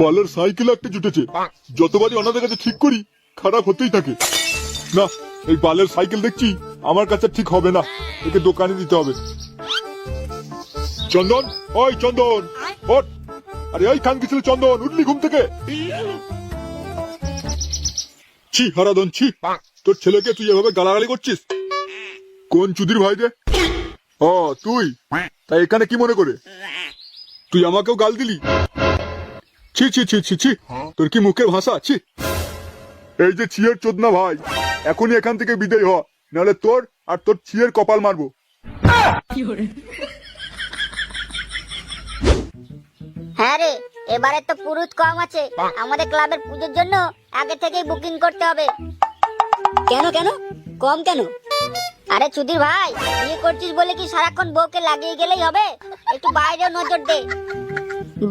বালের সাইকেল একটা জুটেছে। যতবারই ওনাদের কাছে ঠিক করি খারাপ হতেই থাকে। না এই বালের সাইকেল দেখছি আমার কাছে ঠিক হবে না। একে দোকানে দিতে হবে। চন্দন ওই চন্দন ওঠ। আরে ওই খানকি ছিল চন্দন উঠলি ঘুম থেকে। ছি হারাদন ছি। তোর ছেলেকে তুই এভাবে গালাগালি করছিস? কোন চুদির ভাই রে? ও তুই? তাই এখানে কি মনে করে? তুই আমাকেও গাল দিলি? ছি ছি ছি ছি ছি। তোর কি মুখের ভাষা? ছি। এই যে ছিয়ের চোদনা ভাই এখনই এখান থেকে বিদায় হ নাহলে তোর আর তোর ছিয়ের কপাল মারবো। হ্যাঁ রে এবারে তো পুরুত কম আছে। আমাদের ক্লাবের পুজোর জন্য আগে থেকেই বুকিং করতে হবে। কেন কেন? কম কেন? আরে চুদির ভাই বিয়ে করছিস বলে কি সারাক্ষণ বউকে লাগিয়ে গেলেই হবে? একটু বাইরেও নজর দে।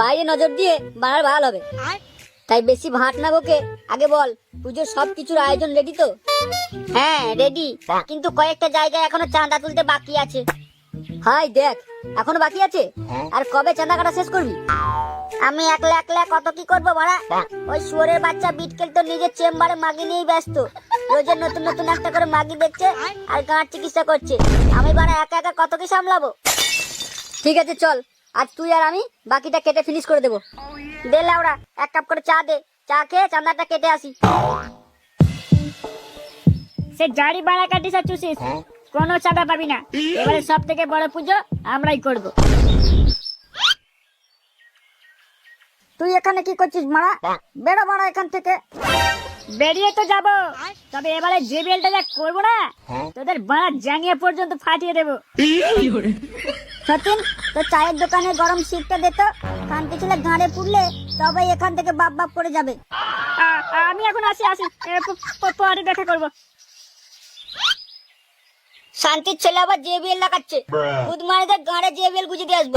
বাইরে নজর দিয়ে বানার ভালো হবে। তাই বেশি ভাট না বকে আগে বল পুজোর সব কিছুর আয়োজন রেডি তো? হ্যাঁ রেডি কিন্তু কয়েকটা জায়গায় এখনও চাঁদা তুলতে বাকি আছে। হাই দেখ এখনও বাকি আছে? আর কবে চাঁদা কাটা শেষ করবি? আমি একলা একলা কত কি করব ভাড়া ওই শুয়োরের বাচ্চা বিটকেল তো নিজের চেম্বারে মাগি নিয়েই ব্যস্ত। রোজের নতুন নতুন একটা করে মাগি দেখছে আর গাঁট চিকিৎসা করছে। আমি ভাড়া একা একা কত কি সামলাবো? ঠিক আছে চল। আজ তুই আর আমি বাকিটা কেটে ফিনিশ করে দেবো। দে লাউড়া এক কাপ করে চা দে। চা খেয়ে চাঁদাটা কেটে আসি। সে জারি বাড়া কাটিস আর চুষিস। কোনো চাঁদা পাবি না। এবারে সব থেকে বড় পুজো আমরাই করব। তুই এখানে কি করছিস মারা? বেরো মারা এখান থেকে। বেরিয়ে তো যাব। তবে এবারে যে বেলটা যা করব না? তোদের বাড়া জাঙ্গিয়া পর্যন্ত ফাটিয়ে দেবো। সচিন তো চায়ের দোকানে গরম শীতটা দে তো। কানকে ছিল গাঁড়ে পুড়লে তবে এখান থেকে বাপ বাপ করে যাবে। আমি এখন আসি আসি। পরে দেখা করব। শান্তির ছেলে আবার জেবিএল লাগাচ্ছে। খুদ মারিদের গাঁড়ে জেবিএল গুজে দিয়ে আসব।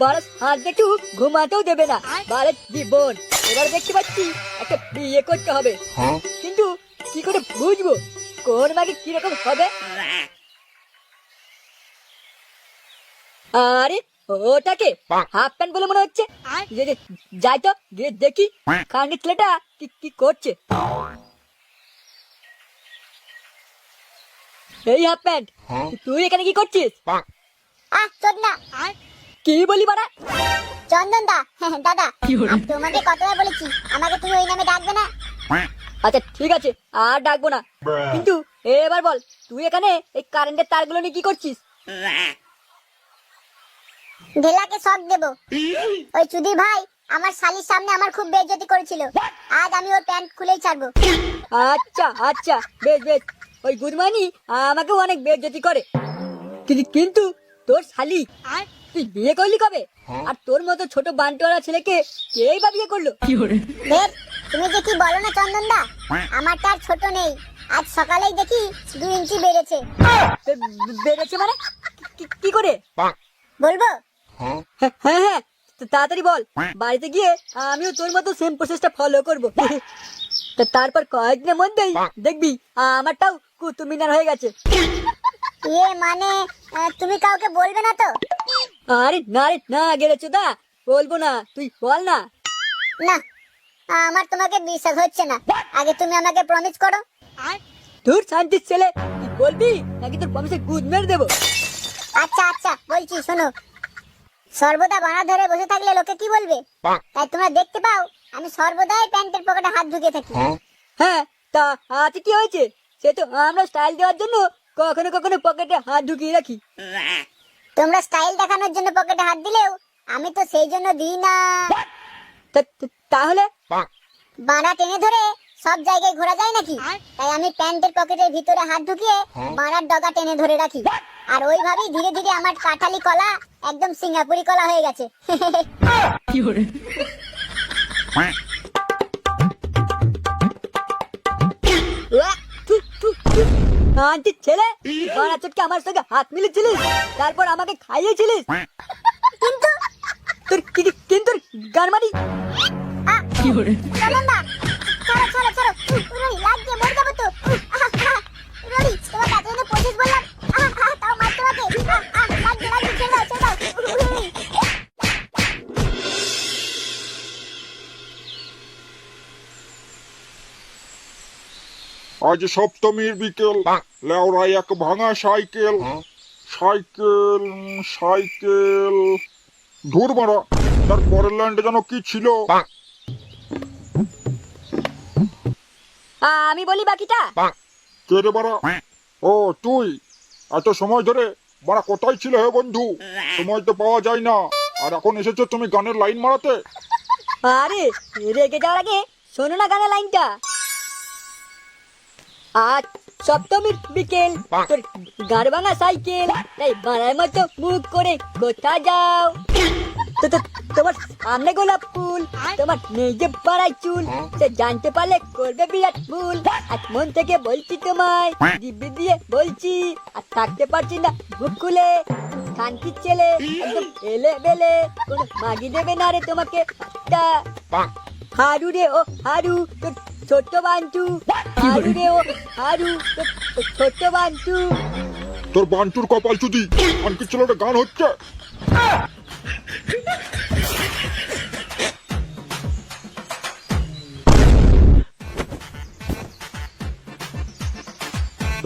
বারস হাত দেখু ঘুমাতেও দেবে না। বারের জীবন। এবার দেখতে পাচ্ছি একটা বিয়ে করতে হবে। কিন্তু কি করে বুঝব? কোন মাকে কীরকম হবে? আরে ওটাকে হাফ প্যান্ট বলে মনে হচ্ছে। যাই তো গিয়ে দেখি। কারণ ছেলেটা কি কি করছে? এই হাফ প্যান্ট তুই এখানে কি করছিস? আহ চোদনা কি বলি বাড়া? চন্দন দা দাদা আমি তোমাকে কতবার বলেছি আমাকে তুমি ওই নামে ডাকবে না। আচ্ছা ঠিক আছে আর ডাকবো না। কিন্তু এবার বল তুই এখানে এই কারেন্টের তারগুলো নিয়ে কি করছিস? ঢেলাকে দেব। ওই চুদির ভাই আমার শালির সামনে আমার খুব বেইজ্জতি করেছিল। আজ আমি ওর প্যান্ট খুলেই ছাড়বো। আচ্ছা আচ্ছা বেশ বেশ। ওই গুদমানি আমাকেও অনেক বেজ্জতি করে। কিন্তু তোর শালি তুই বিয়ে করলি কবে? আর তোর মতো ছোট বান্টওয়ালা ছেলেকে কেই বা বিয়ে করল? বেশ তুমি যে কি বলো না চন্দন দা আমারটা আর ছোট নেই। আজ সকালেই দেখি দু ইঞ্চি বেড়েছে। বেড়েছে মানে? কি- করে? বলব? হ্যাঁ। হ্যাঁ হ্যাঁ তাড়াতাড়ি বল বাড়িতে গিয়ে আমিও তোর মতো সেম প্রসেসটা ফলো করব। তা তারপর কয়েকদিনের মধ্যেই দেখবি আমারটাও কুতুমিনার হয়ে গেছে। ইয়ে মানে আহ, তুমি কাউকে বলবে না তো? আরে না রে না গেলেছো দা বলব না তুই বল না। না আমার তোমাকে বিশ্বাস হচ্ছে না। আগে তুমি আমাকে প্রমিস করো। তোর শান্তির ছেলে তুই বলবি? নাকি তোর প্রমিসে গুদ মেরে দেবো? আচ্ছা আচ্ছা বলছি শোনো। সর্বদা বানা ধরে বসে থাকলে লোকে কি বলবে? তাই তোমরা দেখতে পাও আমি সর্বদাই প্যান্টের পকেটে হাত ঢুকে থাকি। হ্যাঁ। তা হাতে কি হয়েছে? সে তো আমরা স্টাইল দেওয়ার জন্য কখনো কখনো পকেটে হাত ঢুকিয়ে রাখি। তোমরা স্টাইল দেখানোর জন্য পকেটে হাত দিলেও আমি তো সেই জন্য দিই না। তাহলে? বাঁধা টেনে ধরে সব জায়গায় ঘোরা যায় নাকি? তাই আমি প্যান্টের পকেটের ভিতরে হাত ঢুকিয়ে বাঁড়ার ডগা টেনে ধরে রাখি। আর ওইভাবেই ধীরে ধীরে আমার কাঁঠালি কলা একদম সিঙ্গাপুরি কলা হয়ে গেছে। আন্টির ছেলে? বাড়া চটকে আমার সঙ্গে হাত মিলেছিলিস তারপর আমাকে খাইয়েছিলিস? কিন্তু? তোর কি কি- কিন্তু গান মারি আহ, চলো না? আজ সপ্তমীর বিকেল। লেওরা এক ভাঙা সাইকেল। Cycle cycle. ধুর মারা তার পরের লাইনটা যেন কি ছিল? আমি বলি বাকিটা। কে রে বাড়া ও তুই? এত সময় ধরে বাড়া কোথায় ছিল হে বন্ধু? সময় তো পাওয়া যায় না। আর এখন এসেছ তুমি গানের লাইন মারাতে? আরে রেগে যাওয়ার আগে শোনো না গানের লাইনটা আজ সপ্তমীর বিকেল। তোর গাড় ভাঙা সাইকেল। তাই বাড়ার মতো মুখ করে কোথা যাও? তো তোমার সামনে গোলাপ ফুল তোমার যে পাড়ায় চুল সে জানতে পারলে করবে বিরাট ভুল। আজ মন থেকে বলছি তোমায় দিব্যি দিয়ে বলছি আর থাকতে পারছি না বুক খুলে। খানকির ছেলে একদম এলে বেলে কোনো মাগি দেবে না রে তোমাকে হারু রে ও হারু তোর ছোট্ট বান্টু। হারু রে ও হারু তোর তোর ছোট্ট বান্টু। তোর বান্টুর কপাল চুদি আনকি ছেলেটা গান হচ্ছে?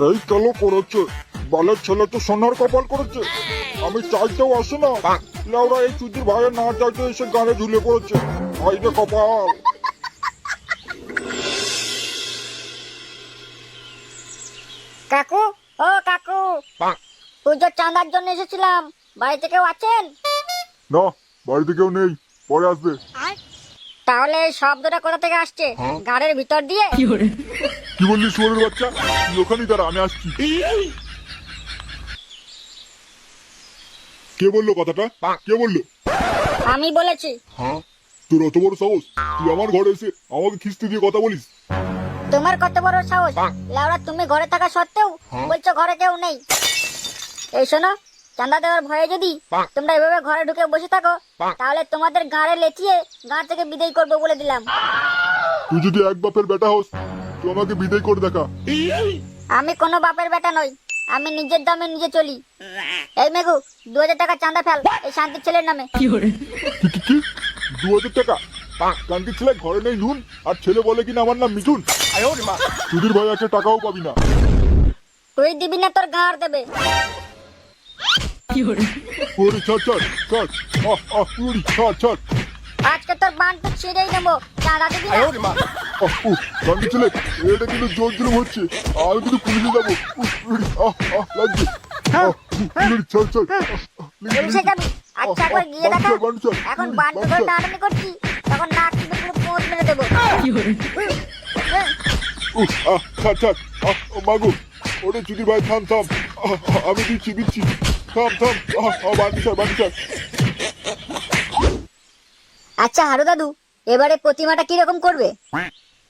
এই কেন করেছে বালের ছেলে তো সোনার কপাল করেছে। আমি চাইতেও আসে না লেওরা এই চুদির ভাইয়ের না চাইতে এসে গানে ঝুলে পড়েছে। ভাই রে কপাল। কাকু ও কাকু। পুজোর চাঁদার জন্য এসেছিলাম। বাড়িতে কেউ আছেন? না বাড়িতে কেউ নেই। পরে আসবে। তাহলে এই শব্দটা কোথা থেকে আসছে? গাড়ির ভিতর দিয়ে? কি বললি শুয়ারের বাচ্চা? তুই ওখানেই দাঁড়া আমি আসছি। কে বলল কথাটা? কে বলল? আমি বলেছি। তোর অত বড় সাহস? তুই আমার ঘরে এসে আমাকে খিস্তি দিয়ে কথা বলিস? তোমার কত বড় সাহস? লাউরা তুমি ঘরে থাকা সত্ত্বেও বলছো ঘরে কেউ নেই। এই শোনো চাঁদা দেওয়ার ভয়ে যদি তোমরা এভাবে ঘরে ঢুকে বসে থাকো তাহলে তোমাদের গাঁড়ে লেচিয়ে গাঁ থেকে বিদায় করব বলে দিলাম। তুই যদি এক বাপের বেটা হোস তুই আমাকে বিদায় করে দেখা। আমি কোনো বাপের বেটা নই আমি নিজের দামে নিজে চলি। এই মেঘু দু হাজার টাকা চাঁদা ফেল এই শান্তির ছেলের নামে। কি কি কি? দু হাজার টাকা? কানকি ছেলে ঘরে নেই নুন আর ছেলে বলে কিনা আমার নাম মিঠুন। সুধীর ভাই একটা টাকাও পাবি না। তুই দিবি না তোর গাঁড় দেবে। ওরে ছাড় ছাড় ছাড় আহ আহ ছাড় ছাড় আজকে তোর বানটা ছিঁড়েই নেব চাঁদা দিবি না? আহ উহ কানকি ছেলে এটা কিন্তু জোর জুলুম হচ্ছে। আমি কিন্তু পুলিশে যাব। আহ আহ লাগছে আহ, ছাড় আহ, আহ, লিখি, পুলিশে যাবি। আচ্ছা একবার গিয়ে দেখা। এখন বান্টু টানাটানি করছি তখন নাক টিপে পুরো পোঁত মেরে দেবো। উহ, আহ, ছাড় ছাড় আহ ও মাগু ওরে চুদি ভাই থাম থাম। আহ, আহ, আমি দিচ্ছি দিচ্ছি। থাম থাম। আহ, আহ, বাড়ি ছাড় বাড়ি ছাড়। আচ্ছা হারু দাদু এবারে প্রতিমাটা কীরকম করবে?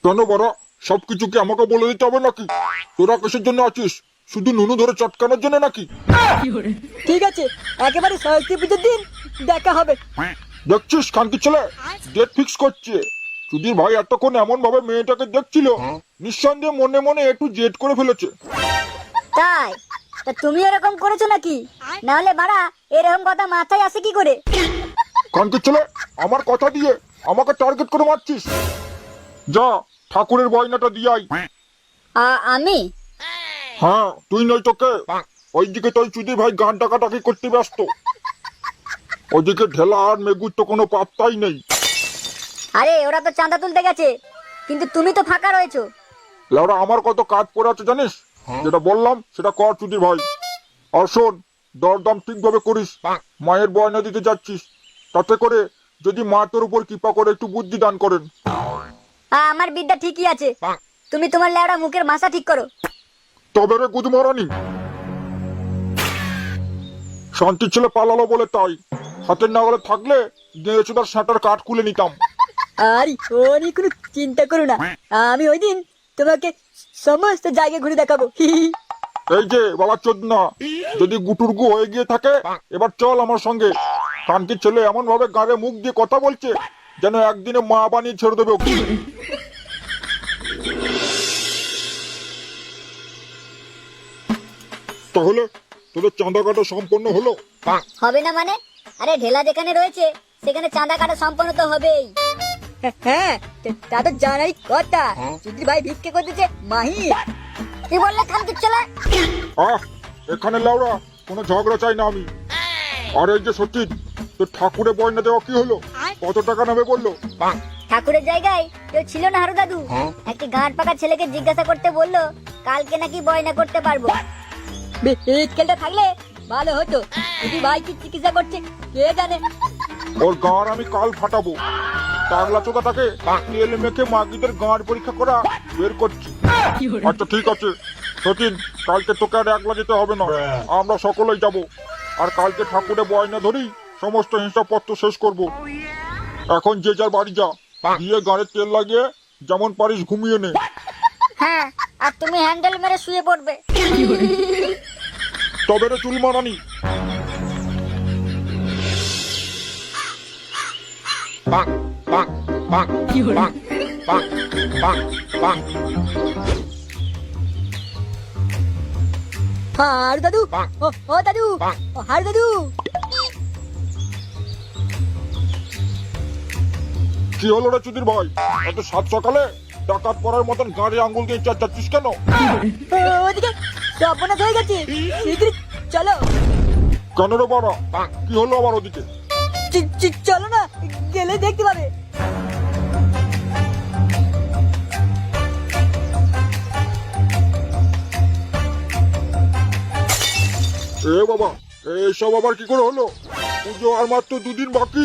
কেন বড়? সবকিছু কি আমাকে বলে দিতে হবে নাকি? তোরা কিসের জন্য আছিস? শুধু নুনু ধরে চটকানোর জন্য নাকি? ঠিক আছে একেবারে সরস্বতী পুজোর দিন দেখা হবে। দেখছিস কান্তি ছেলে? ডেট ফিক্স করছে। সুধীর ভাই এতক্ষণ এমন ভাবে মেয়েটাকে দেখছিল নিঃসন্দেহে মনে মনে একটু জেদ করে ফেলেছে। তাই? তা তুমি এরকম করেছ নাকি? নাহলে বাড়া এরকম কথা মাথায় আসে কি করে? কান্তি ছেলে আমার কথা দিয়ে আমাকে টার্গেট করে মারছিস? যা ঠাকুরের গয়নাটা দিয়াই আ- আমি? হ্যাঁ তুই নয় তোকে। ওইদিকে তুই চুদি ভাই গান টাকাটাকি করতে ব্যস্ত। ওইদিকে ঢেলা আর মেগুর তো কোনো পাত্তাই নেই। আরে ওরা তো চাঁদা তুলতে গেছে। কিন্তু তুমি তো ফাঁকা রয়েছো। লেওরা আমার কত কাজ পড়ে আছে জানিস? যেটা বললাম সেটা কর চুদি ভাই। আর শোন দরদাম ঠিকভাবে করিস। মায়ের বয়না দিতে যাচ্ছিস। তাতে করে যদি মা তোর উপর কৃপা করে একটু বুদ্ধি দান করেন। আমার বিদ্যা ঠিকই আছে। তুমি তোমার লেওড়া মুখের ভাষা ঠিক করো। তবে রে গুদমারানি। শান্তির ছেলে পালালো বলে তাই। হাতের নাগালে থাকলে দিয়েছে সাঁটার কাঠ খুলে নিতাম। আর ও নিয়ে কোনো চিন্তা করো না। আমি ওই দিন তোমাকে সমস্ত জায়গায় ঘুরে দেখাবো। এই যে বাবা চোদ না যদি গুটুরগু হয়ে গিয়ে থাকে এবার চল আমার সঙ্গে। কানকির ছেলে এমন ভাবে গাড়ে মুখ দিয়ে কথা বলছে যেন একদিনে মা বানিয়ে ছেড়ে দেবে ওকে। তাহলে তোদের চাঁদা কাটা সম্পন্ন হলো? হবে না মানে? আরে ঢেলা যেখানে রয়েছে সেখানে চাঁদা কাটা সম্পন্ন তো হবেই। হ্যাঁ তা- তা জানাই কথা। যদি ভাই ভিক্ষে করতেছে মাহি। কি বললে খানকির ছেলে আহ এখানে লাউরা কোনো ঝগড়া চাই না আমি। আর এই যে সত্যি ঠাকুরে বয়না দেওয়া কি হলো? কত টাকা নেবে বলল? ঠাকুরের জায়গায় কেউ ছিল না হারু দাদু? একটি গাঁট পাকা ছেলেকে জিজ্ঞাসা করতে বলল কালকে নাকি বয়না করতে পারব। বিটকেলটা থাকলে ভালো হতো। যদি ভাই কি চিকিৎসা করছে? কে জানে? ওর গাঁর আমি কাল ফাটাবো। পাগলা চোদাটাকে তেল মেখে মাগিদের গাঁর পরীক্ষা করা বের করছি। আচ্ছা ঠিক আছে। সচিন কালকে তোকে আর একলা যেতে হবে না। আমরা সকলেই যাব। আর কালকে ঠাকুরে বয়না ধরি সমস্ত হিসাবপত্র শেষ করব। এখন যে যার বাড়ি যা। দিয়ে গাড়ির তেল লাগিয়ে যেমন পারিস ঘুমিয়ে নে। হ্যাঁ আর তুমি হ্যান্ডেল মেরে শুয়ে পড়বে। তবে রে চুল মারানি। হারু দাদু। ও ও দাদু। ও হারু দাদু। কি হলো রে চুদির ভাই? এত সাত সকালে ডাকাত পড়ার মতন গাড়ি আঙ্গুল দিয়ে চার যাচ্ছিস কেন ওদিকে। সর্বনাশ হয়ে গেছে। শিগগির চলো। কেন রে বাড়া কি হলো আবার ওদিকে? চ- চ- চলো না গেলে দেখতে পাবে। এ বাবা এসব আবার কি করে হলো? পুজো আর মাত্র দুদিন বাকি।